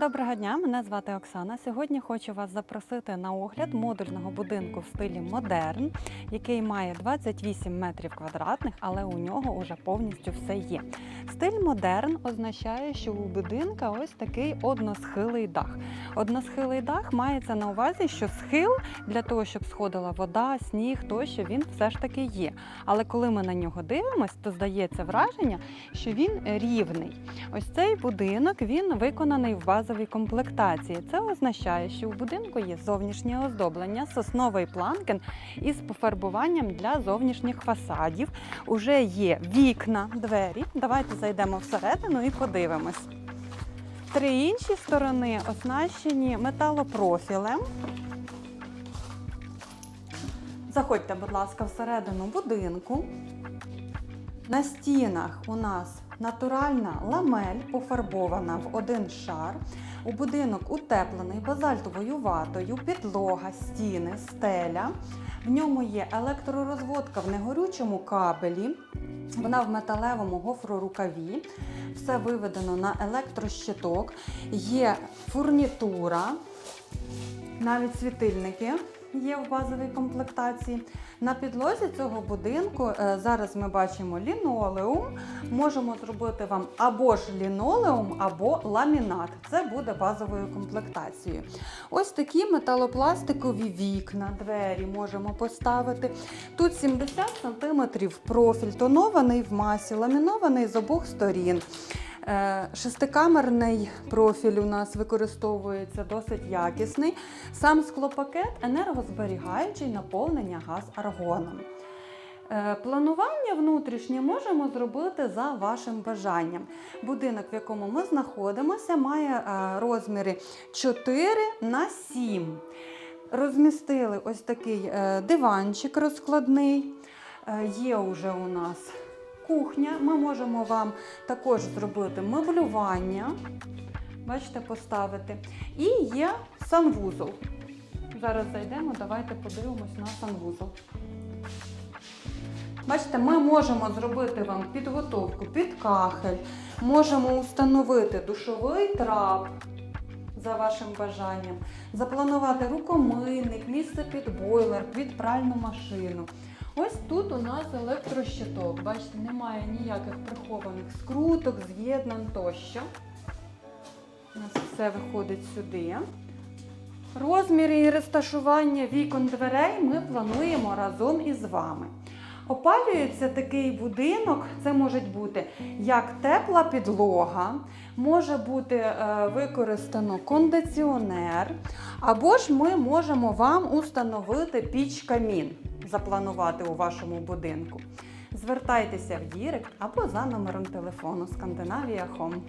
Доброго дня, мене звати Оксана. Сьогодні хочу вас запросити на огляд модульного будинку в стилі модерн, який має 28 метрів квадратних, але у нього вже повністю все є. Стиль модерн означає, що у будинка ось такий односхилий дах. Односхилий дах мається на увазі, що схил для того, щоб сходила вода, сніг, тощо він все ж таки є. Але коли ми на нього дивимося, то здається враження, що він рівний. Ось цей будинок він виконаний в базовій комплектації. Це означає, що у будинку є зовнішнє оздоблення, сосновий планкен із пофарбуванням для зовнішніх фасадів. Уже є вікна, двері. Давайте зайдемо всередину і подивимось. Три інші сторони оснащені металопрофілем. Заходьте, будь ласка, всередину будинку. На стінах у нас натуральна ламель пофарбована в один шар. У будинок утеплений базальтовою ватою, підлога, стіни, стеля. В ньому є електророзводка в негорючому кабелі. Вона в металевому гофрорукаві. Все виведено на електрощиток. Є фурнітура, навіть світильники є в базовій комплектації. На підлозі цього будинку е, зараз ми бачимо лінолеум. Можемо зробити вам або ж лінолеум, або ламінат. Це буде базовою комплектацією. Ось такі металопластикові вікна, двері можемо поставити. Тут 70 см профіль, тонований в масі, ламінований з обох сторін. Е, Шестикамерний профіль у нас використовується досить якісний. Сам склопакет енергозберігаючий наповнення газ аргоном. Е, Планування внутрішнє можемо зробити за вашим бажанням. Будинок, в якому ми знаходимося, має е, розміри 4 на 7. Розмістили ось такий диванчик розкладний. Є вже у нас кухня. Ми можемо вам також зробити меблювання. Бачите, поставити. І є санвузол. Зараз зайдемо, давайте подивимось на санвузол. Бачите, ми можемо зробити вам підготовку під кахель, можемо установити душовий трап за вашим бажанням, запланувати рукомийник, місце під бойлер, під пральну машину. Ось тут у нас електрощиток. Бачите, немає ніяких прихованих скруток, з'єднань тощо. У нас все виходить сюди. Розміри і розташування вікон дверей ми плануємо разом із вами. Опалюється такий будинок, це може бути як тепла підлога, може бути е, використано кондиціонер, або ж ми можемо вам установити піч камін, запланувати у вашому будинку. Звертайтеся в Дірект або за номером телефону Скандинавія Хом.